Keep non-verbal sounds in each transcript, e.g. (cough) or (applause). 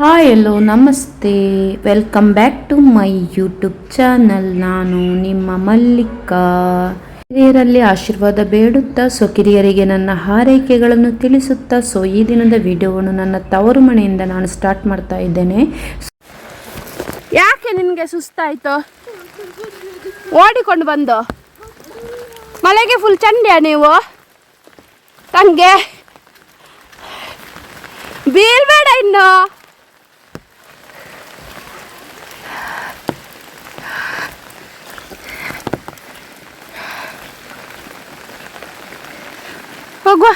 Hi hello ನಮಸ್ತೆ welcome back to my YouTube channel ನಾನು ನಿಮ್ಮ ಮಲ್ಲಿಕಾ ಹಿರಿಯರಲ್ಲಿ ಆಶೀರ್ವಾದ ಬೇಡುತ್ತಾ ಸೊ ಕಿರಿಯರಿಗೆ ನನ್ನ ಹಾರೈಕೆಗಳನ್ನು ತಿಳಿಸುತ್ತಾ, ಸೊ ಈ ದಿನದ ವಿಡಿಯೋವನ್ನು ನನ್ನ ತವರು ಮನೆಯಿಂದ ನಾನು ಸ್ಟಾರ್ಟ್ ಮಾಡ್ತಾ ಇದ್ದೇನೆ. ಯಾಕೆ ನಿನಗೆ ಸುಸ್ತಾಯ್ತು? ಓಡಿಕೊಂಡು ಬಂದು? ಮಳೆಗೆ ಫುಲ್ ಚಂಡ್ಯಾ ನೀವು? ತಂಗೆ? ಬೀಳ್ಬೇಡ ಇನ್ನು. ಹೋಗುವ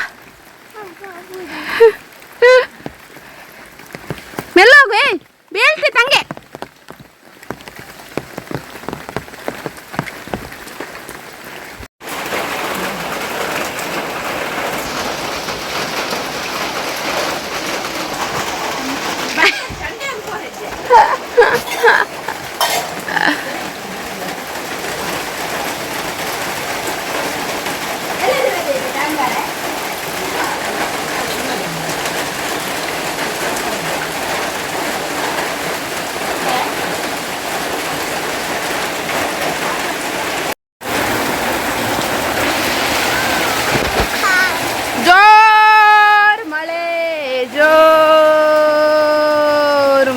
ಮೆಲ್ಲ (laughs) ಹೋಗು ಏಯ್ ಬೀಳ್ತಿ ತಂಗೆ ಜೋರ್ ಮಳೆ ಜೋರ್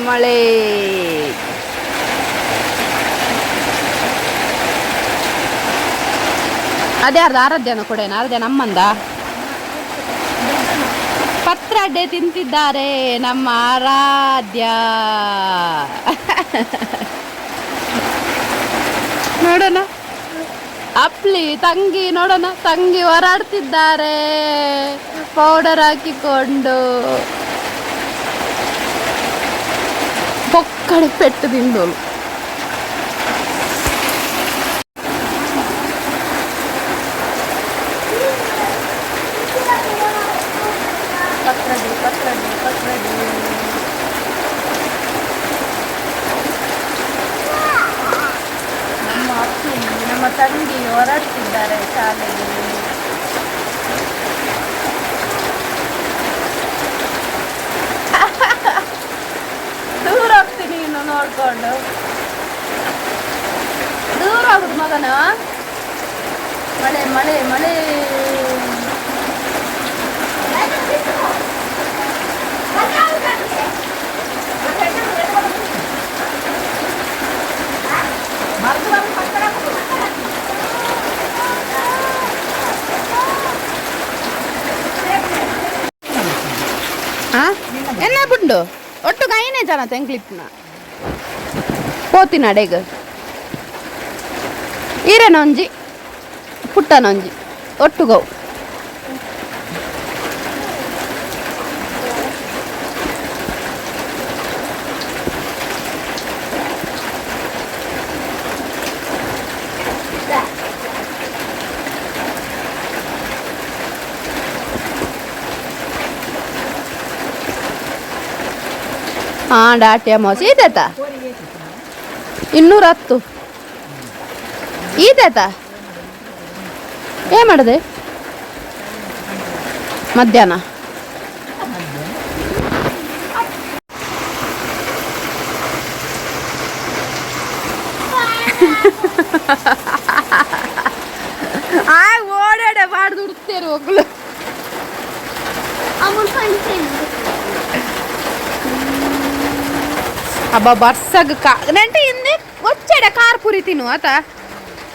ಮಳೆ ಅದ್ಯಾರ್ದು ಆರಾಧ್ಯನ ಕೊಡೇನ ಆರಾಧ್ಯ ನಮ್ಮಂದ? ಪತ್ರಡ್ಡೆ ತಿಂತಿದ್ದಾರೆ ನಮ್ಮ ಆರಾಧ್ಯ. ನೋಡೋಣ. ಅಪ್ಲಿ ತಂಗಿ ನೋಡೋಣ. ತಂಗಿ ಹೊರಾಡ್ತಿದ್ದಾರೆ. ಪೌಡರ್ ಹಾಕಿಕೊಂಡು. ಪೊಕ್ಕಡೆ ಪೆಟ್ಟು ತಿಂದೋಳು. ನಮ್ಮ ಅಪ್ಪಿ ನಮ್ಮ ತಂಗಿ ಹೊರಡ್ತಿದ್ದಾರೆ ಶಾಲೆಗೆ. ದೂರ ಹೋಗ್ತೀನಿ ಇನ್ನು ನೋಡ್ಕೊಂಡು. ದೂರ ಹೋಗುದು ಮಗನ. ಮಳೆ ಮಳೆ ಮಳೆ. ಎನ್ನ ಬುಂಡು ಒಟ್ಟು ಕೈನೇ ಜನ ತೆಂಕ್ಲಿಪ್ನ ಪೋತಿನ ಅಡೆಗ. ಈರನೊಂಜಿ ಪುಟ್ಟನೊಂಜಿ ಒಟ್ಟು ಹಾಂ ಡಾಟಿ ಮೋಸ ಇದೆತ ಇನ್ನೂರ ಹತ್ತು ಇದೆತ ಏನ್ ಮಾಡಿದೆ? ಮಧ್ಯಾಹ್ನ. ಆ ಓಡಾಡ ಬಾಡ್ದು ಹುಡ್ತೇರು ಒಗ್ಳು ಅಬ್ಬ ಬರ್ಸಗ್ ಕಾ ನೆಂಟೆ ಹಿಂದೆ ಒಚ್ಚೆಡೆ ಪುರಿ ತಿನ್ನು, ಆತ.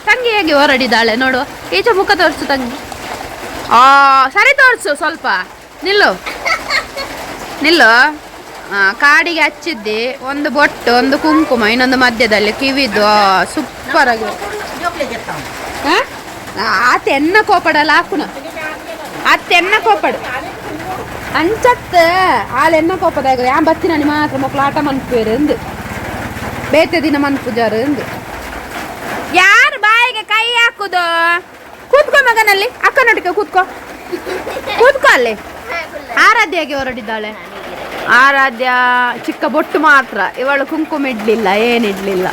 ತಂಗಿ ಹೇಗೆ ಹೊರಡಿದಾಳೆ, ನೋಡು. ಈಚೆ ಮುಖ ತೋರಿಸು, ತಂಗಿ. ಆ, ಸರಿ ತೋರಿಸು, ಸ್ವಲ್ಪ. ನಿಲ್ಲು. ನಿಲ್ಲು. ಕಾಡಿಗೆ ಹಚ್ಚಿದ್ದಿ. ಒಂದು ಬೊಟ್ಟು, ಒಂದು ಕುಂಕುಮ, ಇನ್ನೊಂದು ಮಧ್ಯದಲ್ಲಿ ಕಿವಿದು ಸೂಪರ್ ಆಗಿ. ಆ? ತೆನ್ನ ಕೋಪಡಲ್ಲ, ಹಾಕುನ. ಆ ತೆನ್ನ ಕೋಪಡು. ಅಂಚತ್ತ. ಆಲ್ ಎನ್ನ ಕೋಪದಾಗ ಯಾ ಬತ್ತಿನ ಮಾತ್ರ ಮಕ್ಕಳು ಆಟ ಮನ್ಪೇರು ಎಂದು ಬೇತೆ ದಿನ ಮನ್ಪುಜಾರು ಎಂದು ಯಾರು ಬಾಯಿಗೆ ಕೈ ಹಾಕುದು? ಕೂತ್ಕೋ ಮಗನಲ್ಲಿ. ಅಕ್ಕನೊಟ್ಟಿಗೆ ಕೂತ್ಕೋ. ಕೂತ್ಕೋ ಅಲ್ಲಿ. ಆರಾಧ್ಯಾಗೆ ಹೊರಡಿದ್ದಾಳೆ ಆರಾಧ್ಯ ಚಿಕ್ಕ ಬೊಟ್ಟು ಮಾತ್ರ. ಇವಳು ಕುಂಕುಮ ಇಡ್ಲಿಲ್ಲ ಏನಿಡ್ಲಿಲ್ಲ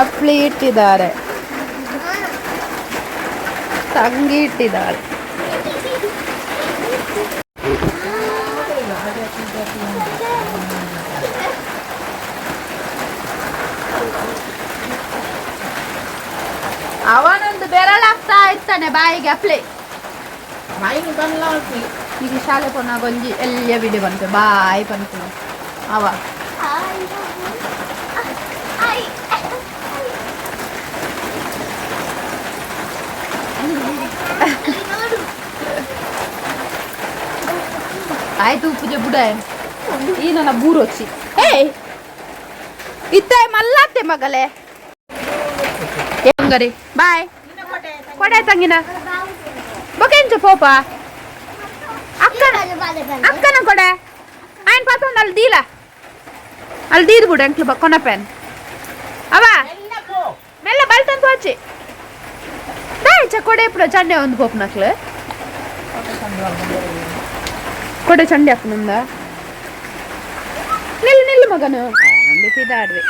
ಅಪ್ಲಿ ಇಟ್ಟಿದ್ದಾರೆ. ತಂಗಿ ಇಟ್ಟಿದ್ದಾಳೆ. ಅವನೊಂದು ಬೆರಳಾಗ್ತಾ ಇರ್ತಾನೆ ಬಾಯಿಗೆ ಅಪ್ಲೆ. ಈಗ ಶಾಲೆ ಪುನಃ ಗೊಂಜಿ ಎಲ್ಲ ಬಿಡಿ ಬಂತು? ಬಾಯಿ ಬಂತು. ಅವ ಆಯ್ತು ಪೂಜೆ ಬುಡ ಈ ನನ್ನ ಬೂರು ಹಚ್ಚಿ ಏಯ್ ಇತ್ತ ಮಲ್ಲಾತೆ ಮಗಲೇ ಹೆಂಗರಿ ಬಾಯ್ ಕೊಡೆ ತಂಗಿನ ಬೊಕೆಂಚ ಪೋಪ ಅಕ್ಕನ ಅಕ್ಕನ ಕೊಡೆ ಆಯ್ನ್ ಪಾತೊಂದು ಅಲ್ಲಿ ದೀಲ ಅಲ್ಲಿ ದೀದ್ ಬಿಡು ಅಂಕ್ಲು ಕೊನಪೆನ್ ಅವ ಮೆಲ್ಲ ಬಲ್ತಂತ ಹಚ್ಚಿ ಚಕೋಡೆ ಚಂಡೆ ಒಂದು ಪೋಪ್ನಕ್ಲು ಕೊಡೆ ಚಂಡೆ ಹಾಕುನಿಂದ ನಿಲ್ಲು ನಿಲ್ಲು ಮಗನು ಬಿಸಿದಾಡ್ರಿ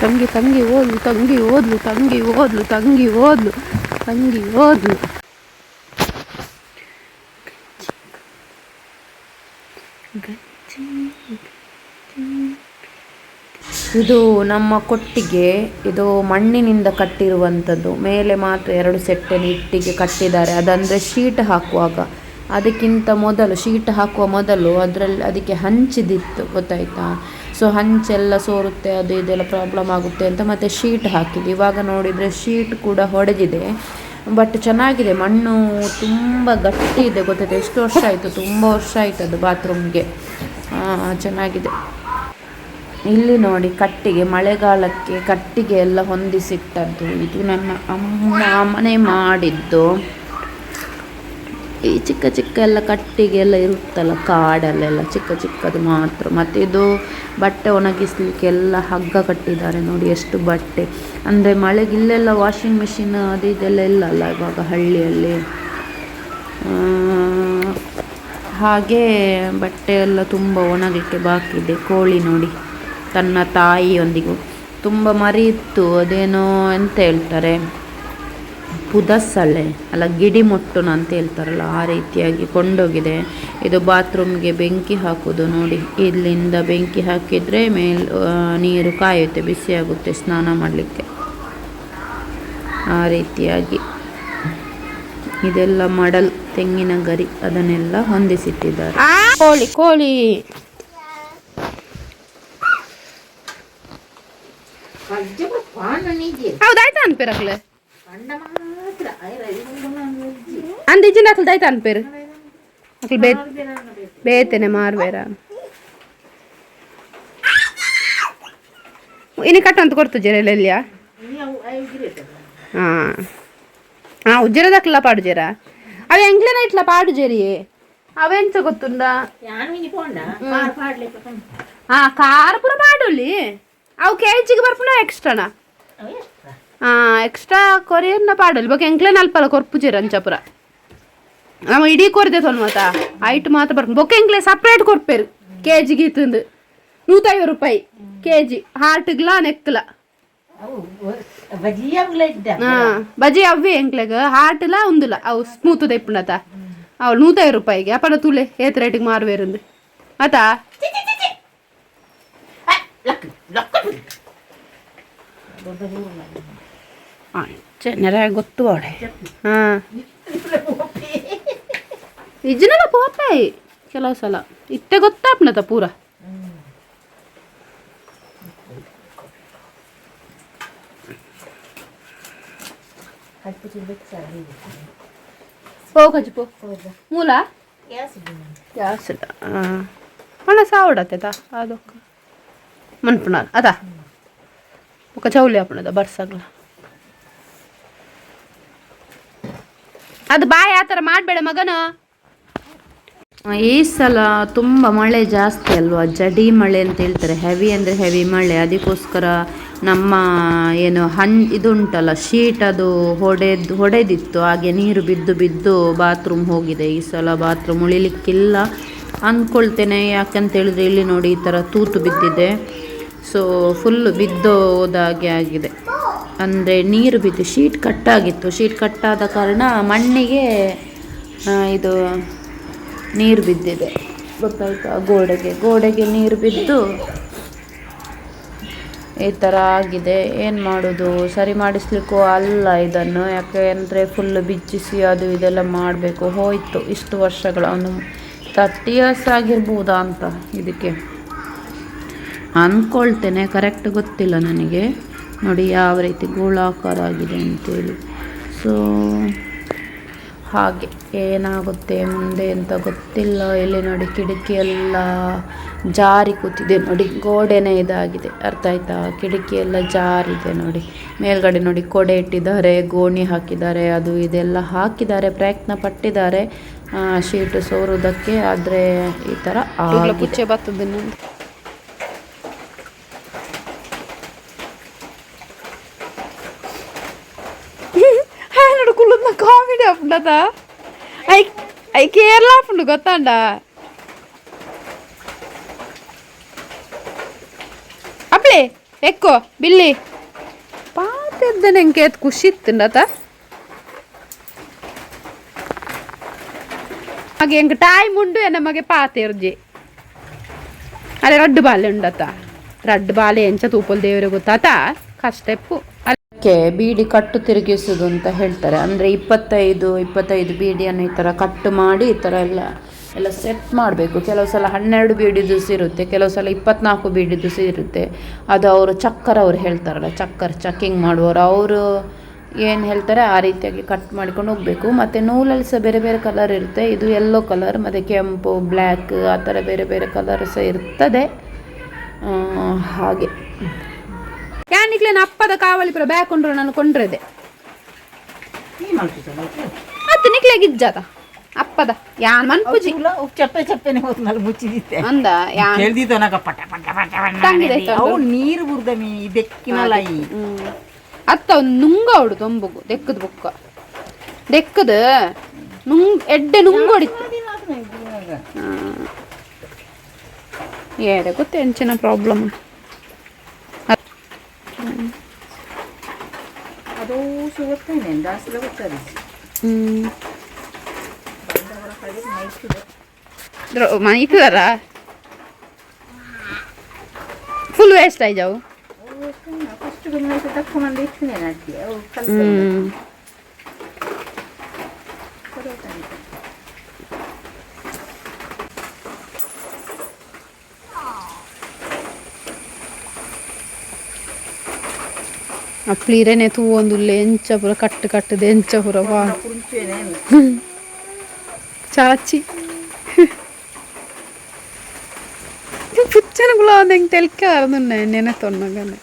ತಂಗಿ ತಂಗಿ ಓದ್ಲು ತಂಗಿ ಓದ್ಲು ತಂಗಿ ಓದ್ಲು ತಂಗಿ ಓದ್ಲು ತಂಗಿ ಓದ್ಲು ಇದು ನಮ್ಮ ಕೊಟ್ಟಿಗೆ, ಇದು ಮಣ್ಣಿನಿಂದ ಕಟ್ಟಿರುವಂಥದ್ದು. ಮೇಲೆ ಮಾತ್ರ ಎರಡು ಸೆಟ್ಟಲ್ಲಿ ಇಟ್ಟಿಗೆ ಕಟ್ಟಿದ್ದಾರೆ. ಅದಂದರೆ ಶೀಟ್ ಹಾಕುವಾಗ. ಅದಕ್ಕಿಂತ ಮೊದಲು, ಶೀಟ್ ಹಾಕುವ ಮೊದಲು ಅದರಲ್ಲಿ ಅದಕ್ಕೆ ಹಂಚಿದಿತ್ತು, ಗೊತ್ತಾಯ್ತಾ? ಸೊ ಹಂಚೆಲ್ಲ ಸೋರುತ್ತೆ, ಅದು ಇದೆಲ್ಲ ಪ್ರಾಬ್ಲಮ್ ಆಗುತ್ತೆ ಅಂತ ಮತ್ತೆ ಶೀಟ್ ಹಾಕಿದ್ದು ಇವಾಗ ನೋಡಿದರೆ ಶೀಟ್ ಕೂಡ ಹೊಡೆದಿದೆ. ಬಟ್ ಚೆನ್ನಾಗಿದೆ. ಮಣ್ಣು ತುಂಬ ಗಟ್ಟಿ ಇದೆ ಗೊತ್ತಾಯ್ತು? ಎಷ್ಟು ವರ್ಷ ಆಯಿತು? ತುಂಬ ವರ್ಷ ಆಯಿತು ಅದು ಬಾತ್ರೂಮ್ಗೆ ಚೆನ್ನಾಗಿದೆ. ಇಲ್ಲಿ ನೋಡಿ ಕಟ್ಟಿಗೆ, ಮಳೆಗಾಲಕ್ಕೆ ಕಟ್ಟಿಗೆ ಎಲ್ಲ ಹೊಂದಿಸಿಟ್ಟದ್ದು. ಇದು ನನ್ನ ಅಮ್ಮ ಮನೆ ಮಾಡಿದ್ದು. ಈ ಚಿಕ್ಕ ಚಿಕ್ಕ ಎಲ್ಲ ಕಟ್ಟಿಗೆ ಎಲ್ಲ ಇರುತ್ತಲ್ಲ, ಕಾಡಲ್ಲೆಲ್ಲ ಚಿಕ್ಕ ಚಿಕ್ಕದು ಮಾತ್ರ. ಮತ್ತು ಇದು ಬಟ್ಟೆ ಒಣಗಿಸ್ಲಿಕ್ಕೆ ಎಲ್ಲ ಹಗ್ಗ ಕಟ್ಟಿದ್ದಾರೆ ನೋಡಿ, ಎಷ್ಟು ಬಟ್ಟೆ. ಅಂದರೆ ಮಳೆಗೆ ಇಲ್ಲೆಲ್ಲ ವಾಷಿಂಗ್ ಮಿಷಿನ್ ಅದು ಇದೆಲ್ಲ ಇಲ್ಲ ಅಲ್ಲ ಇವಾಗ ಹಳ್ಳಿಯಲ್ಲಿ. ಹಾಗೆ ಬಟ್ಟೆ ಎಲ್ಲ ತುಂಬ ಒಣಗಲಿಕ್ಕೆ ಬಾಕಿ ಇದೆ, ಕೋಳಿ ನೋಡಿ. ತನ್ನ ತಾಯಿಯೊಂದಿಗೂ. ತುಂಬ ಮರಿ ಇತ್ತು ಅದೇನೋ ಅಂತ ಹೇಳ್ತಾರೆ. ಪುದಸಳೆ, ಅಲ್ಲ ಗಿಡಿಮೊಟ್ಟುನ ಅಂತ ಹೇಳ್ತಾರಲ್ಲ, ಆ ರೀತಿಯಾಗಿ ಕೊಂಡೋಗಿದೆ. ಇದು ಬಾತ್ರೂಮ್ಗೆ ಬೆಂಕಿ ಹಾಕೋದು ನೋಡಿ. ಇಲ್ಲಿಂದ ಬೆಂಕಿ ಹಾಕಿದರೆ ಮೇಲ್ ನೀರು ಕಾಯುತ್ತೆ ಬಿಸಿಯಾಗುತ್ತೆ ಸ್ನಾನ ಮಾಡಲಿಕ್ಕೆ. ಆ ರೀತಿಯಾಗಿ. ಇದೆಲ್ಲ ಮಡಲ್ ತೆಂಗಿನ ಗರಿ, ಅದನ್ನೆಲ್ಲ ಹೊಂದಿಸಿಟ್ಟಿದ್ದಾರೆ. ಕೋಳಿ ಕೋಳಿ. ಹೌದಾಯ್ತಾ ಅನ್ಪೇರಕ್ಲೆ ಅಂದ ಇಜ್ಜಿನ ಅಕ್ಲು ದಾಯ್ತಾ ಅನ್ಪೇರು ಅಕ್ಲು ಬೇ ಬೇತೇನೆ ಮಾರ್ಬೇರ ಇನ್ನು ಕಟ್ಟ ಅಂತ ಕೊಡ್ತು ಜೆರೆಲೆಲ್ಲಿಯ ಹಾಂ ಹಾಂ ಉಜ್ಜರದಕ್ಲ ಪಾಡು ಜೆರ ಅవి ಎಂಗ್ಲೇನ ಇಟ್ಲ ಪಾಡು ಜೆರಿ ಅವೆಂತ ಗೊತ್ತುಂಡಾ ಹಾ ಕಾರ್ ಪೂರ ಪಾಡುಲ್ಲಿ ಅವು ಕೇಜಿಗೆ ಬರ್ಪುನ ಎಕ್ಸ್ಟ್ರಾನ ಹಾ ಎಕ್ಸ್ಟ್ರಾ ಕೊರಿಯರ್ನ ಪಾಡಲ್ ಬಗ್ಗೆ ಎಂಕ್ಲೇನ ಅಲ್ಪಲ್ಲ ಕೊರ್ಪುಜಿರ ಅಂಚಪುರ ನಮ್ಮ ಇಡೀ ಕೊರ್ದೆ ತೊಲ್ ಮಾತ ಐಟ್ ಮಾತ್ರ ಬರ್ಪು ಬೊಕ್ಕ ಎಂಕ್ಲೆ ಸಪ್ರೇಟ್ ಕೊರ್ಪೇರು. ಕೆ ಜಿಗೆ ಇತ್ತಂದು. ನೂತೈವತ್ತು ರೂಪಾಯಿ. ಕೆ ಜಿ ಹಾರ್ಟ್ಗ್ಲ ನೆಕ್ಲ ಬಜಿ ಅವ್ವಿ ಎಂಕ್ಲೆಗ ಹಾರ್ಟ್ಲ, ಉಂದುಲ. ಅವು ಸ್ಮೂತ್ ತೆಪ್ಪುಣತ ಅವಳು ನೂತೈವತ್ತು ರೂಪಾಯಿಗೆ. ಅಪ್ಪನ ತುಲೆ ಏತ್ ರೇಟಿಗೆ ಮಾರುವೇರಂದು ಆತಾ? ನೆರ ಗೊತ್ತು ಅವಳೆ ಹಾಂ ನಿಜನೆಲ್ಲ ಪೋತಾಯಿ ಕೆಲವು ಸಲ ಇತ್ತೆ ಗೊತ್ತಾಪ್ನತ ಪೂರ ಪೋ ಕಚ್ಚು ಪೋ ಮೂಲ ಗ್ಯಾಸ್ ಇಲ್ಲ ಹಣ ಸಾವಡತ್ತ ಅದೊಕ್ಕ ಮನ್ಪುನಾಲ್ ಅದಾ ಚೌಲಿ ಹಾಪಣದ ಅದು ಬಾಯ್ ಆ ಥರ ಮಾಡಬೇಡ ಮಗನ ಈ ಸಲ ತುಂಬ ಮಳೆ ಜಾಸ್ತಿ ಅಲ್ವಾ? ಜಡಿ ಮಳೆ ಅಂತ ಹೇಳ್ತಾರೆ. ಹೆವಿ ಅಂದರೆ ಹೆವಿ ಮಳೆ. ಅದಕ್ಕೋಸ್ಕರ ನಮ್ಮ, ಏನು ಹನ್ ಇದುಂಟಲ್ಲ, ಶೀಟ್ ಅದು ಹೊಡೆದು, ಹೊಡೆದಿತ್ತು. ಹಾಗೆ ನೀರು ಬಿದ್ದು ಬಿದ್ದು ಬಾತ್ರೂಮ್ ಹೋಗಿದೆ. ಈ ಸಲ ಬಾತ್ರೂಮ್ ಉಳಿಲಿಕ್ಕಿಲ್ಲ. ಅಂದ್ಕೊಳ್ತೇನೆ. ಯಾಕಂತ ಹೇಳಿದ್ರೆ ಇಲ್ಲಿ ನೋಡಿ ಈ ಥರ ತೂತು ಬಿದ್ದಿದೆ. ಸೊ ಫುಲ್ಲು ಬಿದ್ದೋದಾಗೆ ಆಗಿದೆ. ಅಂದರೆ ನೀರು ಬಿದ್ದು ಶೀಟ್ ಕಟ್ಟಾಗಿತ್ತು ಶೀಟ್ ಕಟ್ಟಾದ ಕಾರಣ ಮಣ್ಣಿಗೆ ಇದು ನೀರು ಬಿದ್ದಿದೆ. ಗೊತ್ತಾಯ್ತಾ? ಗೋಡೆಗೆ ಗೋಡೆಗೆ ನೀರು ಬಿದ್ದು ಈ ಥರ ಆಗಿದೆ. ಏನು ಮಾಡೋದು? ಸರಿ ಮಾಡಿಸ್ಲಿಕ್ಕೂ ಅಲ್ಲ ಇದನ್ನು. ಯಾಕೆ ಅಂದರೆ ಫುಲ್ ಬಿಚ್ಚಿಸಿ ಅದು ಇದೆಲ್ಲ ಮಾಡಬೇಕು. ಹೋಯಿತು. ಇಷ್ಟು ವರ್ಷಗಳ ಒಂದು ತರ್ಟಿ ಇಯರ್ಸ್ ಆಗಿರ್ಬೋದಾ ಅಂತ ಇದಕ್ಕೆ. ಅಂದ್ಕೊಳ್ತೇನೆ ಕರೆಕ್ಟ್ ಗೊತ್ತಿಲ್ಲ ನನಗೆ. ನೋಡಿ ಯಾವ ರೀತಿ ಗೋಳಾಕಾರ ಆಗಿದೆ ಅಂತೇಳಿ. ಸೊ ಹಾಗೆ ಏನಾಗುತ್ತೆ ಮುಂದೆ ಅಂತ ಗೊತ್ತಿಲ್ಲ. ಇಲ್ಲಿ ನೋಡಿ ಕಿಟಕಿ ಎಲ್ಲ ಜಾರಿ ಕೂತಿದೆ ನೋಡಿ. ಗೋಡೆನೇ ಇದಾಗಿದೆ. ಅರ್ಥ ಆಯ್ತಾ? ಕಿಟಕಿ ಎಲ್ಲ ಜಾರಿದೆ ನೋಡಿ. ಮೇಲ್ಗಡೆ ನೋಡಿ ಕೊಡೆ ಇಟ್ಟಿದ್ದಾರೆ ಗೋಣಿ ಹಾಕಿದ್ದಾರೆ ಅದು ಇದೆಲ್ಲ ಹಾಕಿದ್ದಾರೆ ಪ್ರಯತ್ನ ಪಟ್ಟಿದ್ದಾರೆ. ಶೀಟು ಸೋರುವುದಕ್ಕೆ ಆದರೆ ಈ ಥರ ಆಗಿದೆ ಪುಚ್ಚೆ ഐ കേരള അപ്പുണ്ട് ಐ ಐ ಕೇರಳ ಗೊತ್ತಾಂಡ ಅಪ್ಲೆ ಎಕ್ಕೋ ಬಿಲ್ಲಿ. ಪಾತೆದ್ದ ನಂಗೆ ಅದು ಖುಷಿ ಇತ್ತಂಡತ ಹಾಗೆ ಹೆಂಗೆ ಟೈಮ್ ಉಂಡು ನಮಗೆ ಪಾತೆರ್ಜಿ ಅದೇ ರಡ್ಡು ಬಾಲೆ ಉಂಡತ ರಡ್ಡು ಬಾಲೆ ಎಂಚ ತೂಪಲ್ ದೇವರ ಗೊತ್ತಾತ? ಕಷ್ಟ ಎಪ್ಪು ಅದಕ್ಕೆ ಬೀಡಿ ಕಟ್ಟು ತಿರುಗಿಸುವುದು ಅಂತ ಹೇಳ್ತಾರೆ. ಅಂದರೆ ಇಪ್ಪತ್ತೈದು ಇಪ್ಪತ್ತೈದು ಬೀಡಿಯನ್ನು ಈ ಥರ ಕಟ್ಟು ಮಾಡಿ ಈ ಥರ ಎಲ್ಲ ಎಲ್ಲ ಸೆಟ್ ಮಾಡಬೇಕು. ಕೆಲವು ಸಲ ಹನ್ನೆರಡು ಬೀಡಿ ದಿವಸ ಇರುತ್ತೆ, ಕೆಲವು ಸಲ ಇಪ್ಪತ್ನಾಲ್ಕು ಬೀಡಿ ದಿವಸ ಇರುತ್ತೆ. ಅದು ಅವರು ಚಕ್ಕರ್ ಅವ್ರು ಹೇಳ್ತಾರಲ್ಲ, ಚಕ್ಕರ್, ಚಕ್ಕಿಂಗ್ ಮಾಡುವವರು. ಅವರು ಏನು ಹೇಳ್ತಾರೆ? ಆ ರೀತಿಯಾಗಿ ಕಟ್ ಮಾಡ್ಕೊಂಡು ಹೋಗಬೇಕು. ಮತ್ತು ನೂಲಲ್ಲಿ ಸಹ ಬೇರೆ ಬೇರೆ ಕಲರ್ ಇರುತ್ತೆ. ಇದು ಎಲ್ಲೋ ಕಲರ್ ಮತ್ತು ಕೆಂಪು ಬ್ಲ್ಯಾಕ್ ಆ ಥರ ಬೇರೆ ಬೇರೆ ಕಲರ್ ಸಹ ಇರ್ತದೆ. ಹಾಗೆ. ಯಾನಿಕ್ಲೇನ ಅಪ್ಪದ ಕಾವಲಿ ಪುರ ಬ್ಯಾಕೊಂಡ್ರು ನಾನು ಕೊಂಡ್ರದೆ ಮತ್ತೆ? ನಿಕ್ಲೆ ಗಿಜ್ಜಾತ ಅಪ್ಪದ. ಯಾನ್ ಮನ್ಪುಜಿ ಚಪ್ಪೆ ಚಪ್ಪೆನೆ ಹೋದ್ನಲ್ಲ ಮುಚ್ಚಿದಿತ್ತೆ ಅಂದ ಯಾನ್? ಕೇಳ್ದಿತ್ತು ನಗ ಪಟ ಪಟ ಪಟ ಪಟ ಅವು ನೀರು ಬುರ್ದ ಮೀ ಬೆಕ್ಕಿನಲ್ಲ ಈ ಅತ್ತ ಒಂದು ನುಂಗ ಅವಡು ತೊಂಬುಗು ದೆಕ್ಕದ ಬುಕ್ಕ. ದೆಕ್ಕದ ನುಂಗ್ ಎಡ್ಡೆ ನುಂಗೊಡಿತ್ತು ಏರೆ ಗೊತ್ತೆ ಎಂಚಿನ ಪ್ರಾಬ್ಲಮ್ చూసి కొట్టాను దాసులో కొట్టాలి మైక్ కదా? ఫుల్ వేస్ట్ అయ్యావు. ఫస్ట్ తక్కువ మంది ఇచ్చి నేను అది ಅಪ್ಲೀರೇನೆ ತೂವೊಂದುಲ್ಲೆ ಎಂಚ ಪುರ ಕಟ್ಟು ಕಟ್ಟದೆ, ಎಂಚ ಪುರ ಚಾಚಿ. പുച്ചനെ കുളാതെ തെളിക്കാറുന്നുണ്ട് ನೆನೆ തൊണ്ണങ്ങനെ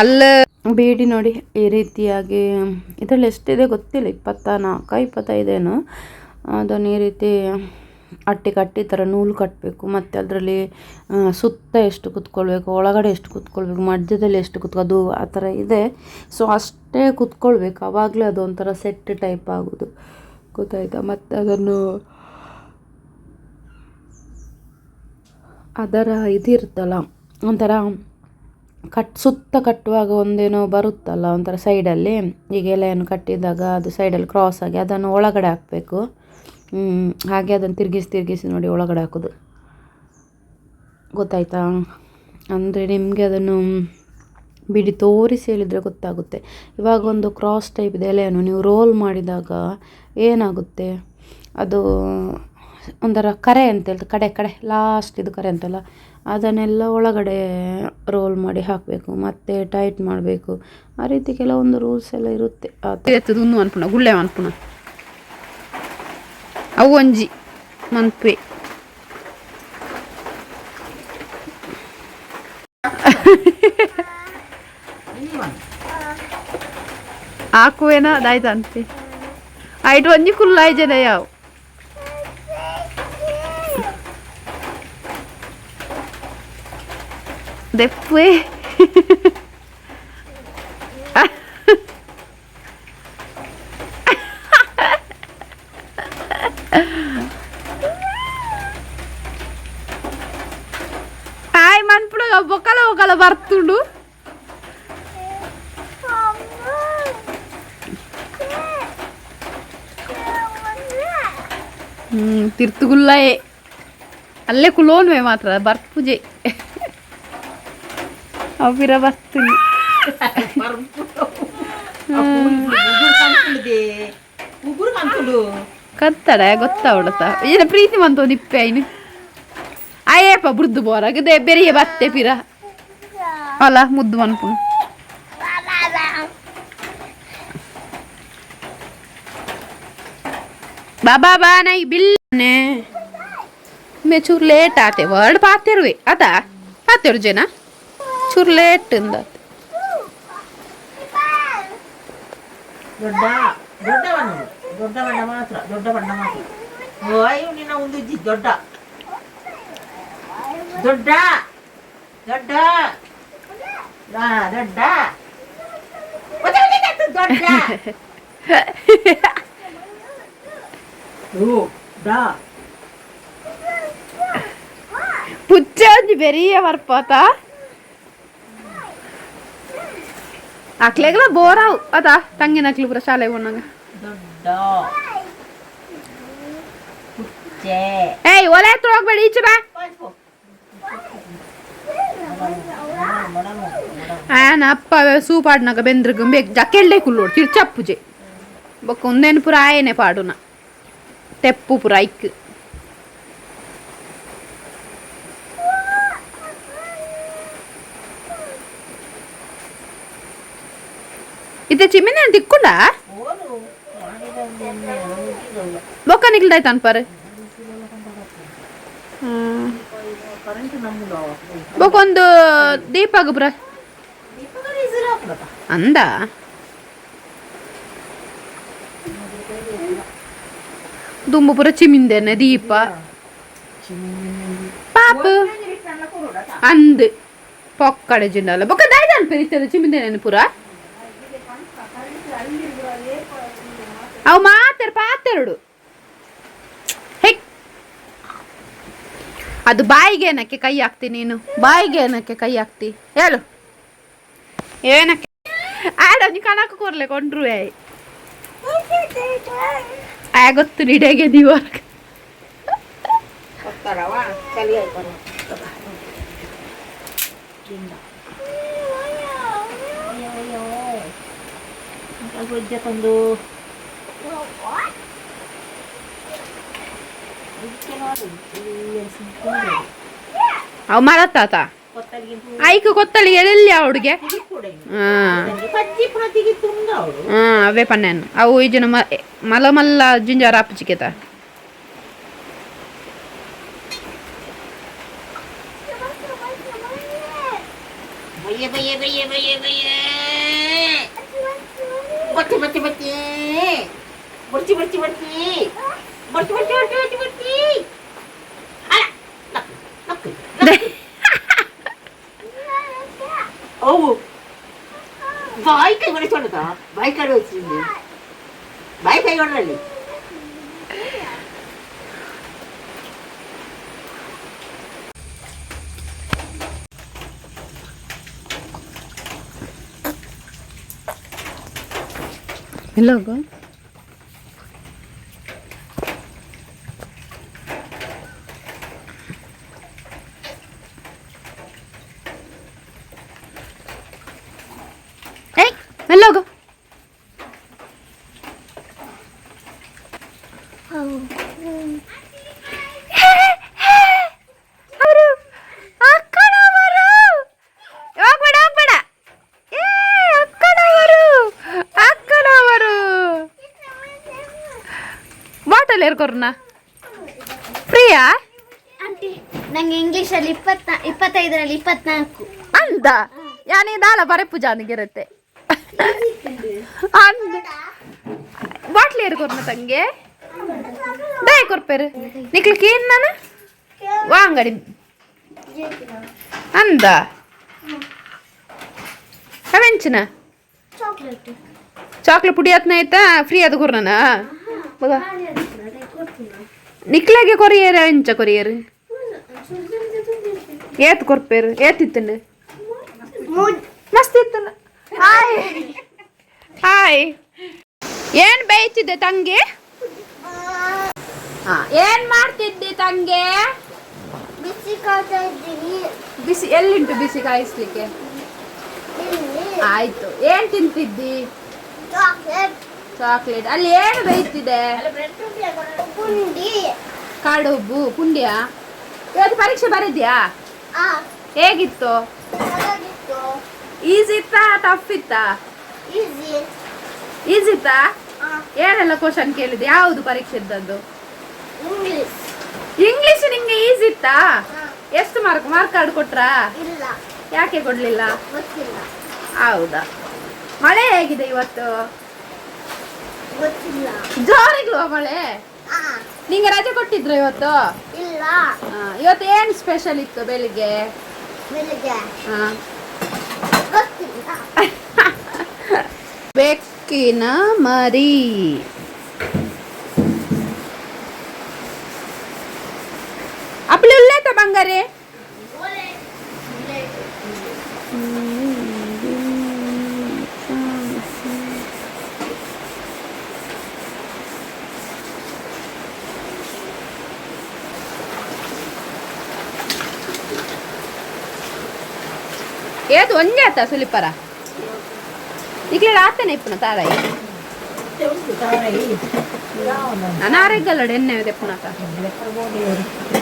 ಅಲ್ಲ ಬೇಡಿ ನೋಡಿ, ಈ ರೀತಿಯಾಗಿ, ಇದರಲ್ಲಿ ಎಷ್ಟಿದೆ ಗೊತ್ತಿಲ್ಲ, ಇಪ್ಪತ್ತ ನಾಲ್ಕ, ಇಪ್ಪತ್ತೈದೇನು. ಅದನ್ನು ಈ ರೀತಿ ಅಟ್ಟಿ ಕಟ್ಟಿ ಥರ ನೂಲು ಕಟ್ಟಬೇಕು ಮತ್ತು ಅದರಲ್ಲಿ ಸುತ್ತ ಎಷ್ಟು ಕುತ್ಕೊಳ್ಬೇಕು, ಒಳಗಡೆ ಎಷ್ಟು ಕುತ್ಕೊಳ್ಬೇಕು, ಮಧ್ಯದಲ್ಲಿ ಎಷ್ಟು ಕುತ್ಕೊ, ಅದು ಆ ಥರ ಇದೆ. ಸೊ ಅಷ್ಟೇ ಕುತ್ಕೊಳ್ಬೇಕು. ಆವಾಗಲೇ ಅದು ಒಂಥರ ಸೆಟ್ ಟೈಪ್ ಆಗೋದು. ಗೊತ್ತಾಯ್ತಾ? ಮತ್ತು ಅದನ್ನು ಅದರ ಇದಿರುತ್ತಲ್ಲ, ಒಂಥರ ಕಟ್, ಸುತ್ತ ಕಟ್ಟುವಾಗ ಒಂದೇನೋ ಬರುತ್ತಲ್ಲ, ಒಂಥರ ಸೈಡಲ್ಲಿ ಈಗ ಎಲೆಯನ್ನು ಕಟ್ಟಿದಾಗ ಅದು ಸೈಡಲ್ಲಿ ಕ್ರಾಸ್ ಆಗಿ ಅದನ್ನು ಒಳಗಡೆ ಹಾಕಬೇಕು. ಹಾಗೆ ಅದನ್ನು ತಿರುಗಿಸಿ ತಿರುಗಿಸಿ ನೋಡಿ ಒಳಗಡೆ ಹಾಕೋದು. ಗೊತ್ತಾಯ್ತಾ? ಅಂದರೆ ನಿಮಗೆ ಅದನ್ನು ಬಿಡಿ ತೋರಿಸಿ ಹೇಳಿದರೆ ಗೊತ್ತಾಗುತ್ತೆ. ಇವಾಗ ಒಂದು ಕ್ರಾಸ್ ಟೈಪ್ ಇದೆ, ಎಲೆಯನ್ನು ನೀವು ರೋಲ್ ಮಾಡಿದಾಗ ಏನಾಗುತ್ತೆ? ಅದು ಒಂಥರ ಕರೆ ಅಂತ ಹೇಳ್ತಾರೆ, ಕಡೆ ಕಡೆ ಲಾಸ್ಟ್ ಇದು ಕರೆ ಅಂತಲ್ಲ, ಅದನ್ನೆಲ್ಲ ಒಳಗಡೆ ರೋಲ್ ಮಾಡಿ ಹಾಕಬೇಕು, ಮತ್ತೆ ಟೈಟ್ ಮಾಡಬೇಕು. ಆ ರೀತಿ ಕೆಲವೊಂದು ರೂಲ್ಸ್ ಎಲ್ಲ ಇರುತ್ತೆ. ಗುಳ್ಳೆ ಅನ್ಪುಣ ಅವು ಒಂಜಿ ಮನ್ಪೆ ಹಾಕುವೇನ ಅದಾಯ್ತಂತೆ ಆಯ್ತು ಒಂಜಿ ಕುಲ್ಲ ಜನ ಯಾವ ದೆಪ್ಪೆ హాయ్ మనపుడు ఒకల ఒకల భర్తుడు తిరుతుగుల్లాయే అల్లే కులోన్ మే మాత్ర బర్పు జే అవిర వస్తుంది ఉగురు కంతులు ಕತ್ತಡ ಗೊತ್ತಾ ಹೊಡತ ಏನ ಪ್ರೀತಿ ಮಂತ ನಿಪ್ಪೆ ಐನು ಅಯ್ಯಪ್ಪ ಬುರ್ದು ಬೋರಾಗ ಬೆರಿಯ ಬತ್ತೆ ಪಿರ ಅಲ್ಲ ಮುದ್ದು ಮನ್ಪು बाबा बा नहीं बिल ने मैं चूर लेट आते वर्ड पाते रुए अदा पाते रुजे ना चूर लेट इंदा ದೊಡ್ಡ ಬಣ್ಣ ದೊಡ್ಡ ಬಣ್ಣ ಮಾತ್ರ ದೊಡ್ಡ ಬಣ್ಣ ಮಾತ್ರ ವಾಯುವಿನ ಒಂದು ಇಜ್ಜಿ ದೊಡ್ಡ ದೊಡ್ಡ ದೊಡ್ಡ ದೊಡ್ಡ ದೊಡ್ಡ పుచ్చేది పెరిగే మరిపోతా అక్కలేగల బోరావు అదా తంగినట్లు ప్రశాలే ఉన్నాగా ದೊಡ್ಡ ಕುಚ್ಚೆ ಏಯ್ ಒಲೆ ಹತ್ರ ಹೋಗ್ಬೇಡಿ ಈಚೆ ಬಾ ಆನ ಅಪ್ಪ ಸೂಪಾಡ್ನಾಗ ಬೆಂದ್ರ ಬೆಗ್ ಜಕ್ಕೆಲ್ಡೆ ಕುಲ್ಲೋಡ್ ತಿರ್ಚಪ್ಪುಜೆ ಬೊಕ್ಕ ಒಂದೇನು ಪುರ ಆಯನೆ ಪಾಡುನ ತೆಪ್ಪು ಪುರ ಐಕ್ ఇది చిమ్మిని తిక్కుండా ಬೊಕ್ಕನಿಗಿಲ್ದಾಯ್ತು ಅನ್ಪಾರೆ ಬೊಕ್ಕೊಂದು ದೀಪ ಗೊಬ್ಬರ ಅಂದ ದುಂಬು ಪುರ ಚಿಮಿಂದೇನೆ ದೀಪ ಪಾಪ ಅಂದ್ ಪೊಕ್ಕಡೆ ಜಿಂಡಲ್ಲ ಬೊಕ್ಕ ದಾಯ್ದು ಅನ್ಪೇರಿ ಚಿಮಿಂದೇನೆ ಪುರ ಅವು ಮಾತಾರ ಪಾತೆರಡು ಹೆಕ್ ಅದು ಬಾಯಿಗೆ ಏನಕ್ಕೆ ಕೈ ಹಾಕ್ತಿ ನೀನು? ಬಾಯಿಗೆ ಏನಕ್ಕೆ ಕೈ ಹಾಕ್ತಿ? ಹೇಳು. ಏನಕ್ಕೆ? ಆಡ ನೀ ಕಣಕ ಕೊರ್ಲೆ ಕೊಂಡ್ರು ಆ ಗೊತ್ತು ನಿಡೆಗೆ ನೀವು ಕೊಡ್ತಾರವ what? ಅವ್ ಮರತ್ತಾತ ಆಯ್ಕೆ ಗೊತ್ತಳಿಗೆ ಎಲ್ಲಿ ಅವಳಿಗೆ ಹಾ. ಅವೇ ಪನ್ನೆನು. ಅವು ಈಜಿನ ಮಲ ಮಲ್ಲ ಜಿಂಜಾರ ಅಪ್ಪಚಿಕೆತ ಬಯ್ಯ ಬಯ್ಯ ಬಯ್ಯ ಬಯ್ಯ ಬಯ್ಯ ಬತ್ತಿ ಬತ್ತಿ ಬತ್ತಿ ಬರ್ಚಿ ಬರ್ಚಿ ಬರ್ಚಿ ಬರ್ಚಿ ಬರ್ಚಿ ಬರ್ಚಿ ಬರ್ಚಿ ಬರ್ಚಿ ಅಲ್ಲ ನಕ್ಕು, ನಕ್ಕು, ನಕ್ಕು. ಅವು ಬಾಯಿ ಕೈ ಹೊಡೆಸೋಣದ ಬಾಯಿ ಕೈ ಹೊಡಿಸಿದ್ವಿ ಬಾಯಿ ಕೈ ಹೊಡಲಿ ಎಲ್ಲ వెళ్ళోగు ಬಾಟಲ್ ಏರ್ಕೊರ್ನ ಪ್ರಿಯಾ ನಂಗೆ ಇಂಗ್ಲೀಷಲ್ಲಿ ಇಪ್ಪತ್ತ ಇಪ್ಪತ್ತೈದರಲ್ಲಿ ಇಪ್ಪತ್ನಾಲ್ಕು ಅಂದ ಯಾನಿದಾಲ ಬರೆ ಪೂಜಾ ನಿಗಿರುತ್ತೆ ತಂಗೆ ದಯ ಕೊರ್ಪೇರು. ನಿಕ್ಲಿಕ್ಕೆ ಏನ್ ನಾನು? ವಾಂಗಡಿ ಅಂದ? ಅವೆಂಚಿನ ಚಾಕ್ಲೇಟ್. ಪುಡಿ ಹತ್ನ ಆಯ್ತಾ? ಫ್ರೀ ಅದು ಕೊರ್ನನ ಬಗ ನಿಕ್ಲಾಗೆ ಕೊರಿಯರ್ ಎಂಚ ಕೊರಿಯರ್? ಏತ್ ಕೊರ್ಪೇರು ಏತಿತ್ತಂಡು ಮಸ್ತ್ ಇತ್ತಲ್ಲ ಹಾಯ್. ಹಾಯ್. ಏನ್ ಬೇಯ್ತಿದ್ದೆ ತಂಗಿ? ಏನ್ ಮಾಡ್ತಿದ್ದಿ ತಂಗಿ? ಬಿಸಿ ಕಾಯ್ತಾ ಇದ್ದೀನಿ. ಬಿಸಿ ಎಲ್ಲಿಂಟು ಬಿಸಿ ಕಾಯಿಸ್ಲಿಕ್ಕೆ? ಆಯ್ತು. ಏನ್ ತಿಂತಿದ್ದಿ? ಚಾಕ್ಲೇಟ್. ಅಲ್ಲಿ ಏನು ಬೇಯ್ತಿದೆ? ಕಾಡುಬ್ಬು ಕಾಡು ಉಬ್ಬು ಪುಂಡ್ಯ? ಇವತ್ತು ಪರೀಕ್ಷೆ ಬರಿದ್ಯಾ? ಹೇಗಿತ್ತು? ಈಸಿ ಇತ್ತಾ ಟಫ್ ಇತ್ತಾ? ಆ. ಏನೆಲ್ಲ ಕ್ವಶನ್ ಕೇಳಿದೆ ಯಾವುದು ಪರೀಕ್ಷೆ ಇದ್ದದ್ದು? ಇಂಗ್ಲಿಷ್ ನಿಂಗೆ ಈಸಿ ಇತ್ತಾ? ಎಷ್ಟು ಮಾರ್ಕ್ ಮಾರ್ಕ್ ಕಾರ್ಡ್ ಕೊಟ್ರಾ? ಯಾಕೆ ಕೊಡ್ಲಿಲ್ಲ? ಹೌದಾ? ಮಳೆ ಹೇಗಿದೆ ಇವತ್ತು? ಜೋರಿಗ್ಲುವ ಮಳೆ? ನಿಂಗೆ ರಜೆ ಕೊಟ್ಟಿದ್ರು ಇವತ್ತು? ಇವತ್ತು ಏನು ಸ್ಪೆಷಲ್ ಇತ್ತು ಬೆಳಿಗ್ಗೆ? ಬೆಕ್ಕಿನ ಮರಿ. आपले उल्लेत ಬಂಗಾರೆ. ಏದು ಒಂದೇ ಆತ ಸುಲಿಪರ? ఇట్లా రాస్తాను ఇప్పుడు తారాయి నానారెగ్గలడు ఎన్నది ఎప్పుడు నాకు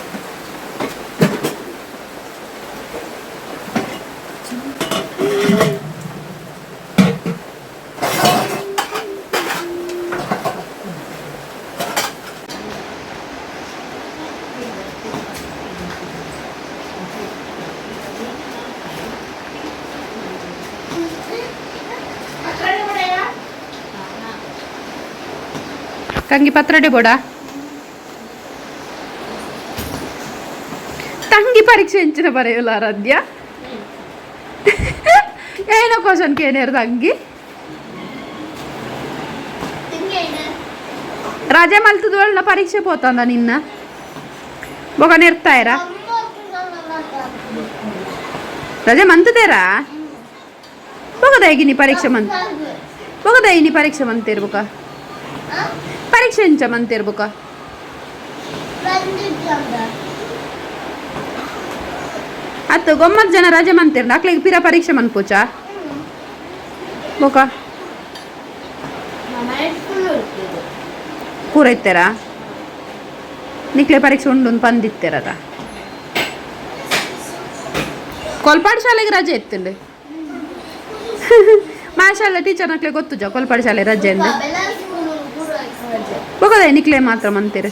ತಂಗಿ ಪತ್ರಡೆ ಬೋಡ. ತಂಗಿ ಪರೀಕ್ಷೆ ಹೆಂಚಿನ ಬರೆಯಲ್ಲ ಆರಾಧ್ಯ? ಏನೋ ಕ್ವಶನ್ ಕೇನೇರು ತಂಗಿ. ರಜೆ ಮಲ್ತದ ಪರೀಕ್ಷೆ ಪೋತಂದ ನಿನ್ನ? ಬೊಗ ನೆರ್ತಾಯರ ರಜೆ ಮಂತದೇರಾ? ಬೊಗದಾಗಿ ನೀ ಪರೀಕ್ಷೆ ಮಂತ್ ಬೊಗದಾಗಿ ನೀ ಪರೀಕ್ಷೆ ಮಂತಿರ್ಬೇಕ ಪರೀಕ್ಷೆ ಹೆಂಚ ಮಂತಿರ್ಬೇಕ ಅತ್ತು ಗೊಮ್ಮತ್ ಜನ ರಜೆ ಮಂತಿರ್ ಅಕ್ಲಿಗೆ ಪಿರ ಪರೀಕ್ಷೆ ಮನ್ಪೂಚ? ಬೊಕ ಪೂರ ಇತ್ತೆರ? ನಿಕ್ಲೆ ಪರೀಕ್ಷೆ ಉಂಡು ಪಂದಿತ್ತೆರದ? ಕೊಲ್ಪಾಡ್ ಶಾಲೆಗೆ ರಜೆ ಇತ್ತಂಡು? (laughs) ಮಾಶಾಲ ಟೀಚರ್ ನಕ್ಲೆ ಗೊತ್ತು ಕೊಲ್ಪಾಡ್ ಶಾಲೆ ರಜೆ ಅಂದೆ? ಬೊಕದೆ ಎಣಿಕ್ಲೆ ಮಾತ್ರ ಮಂತೀರಿ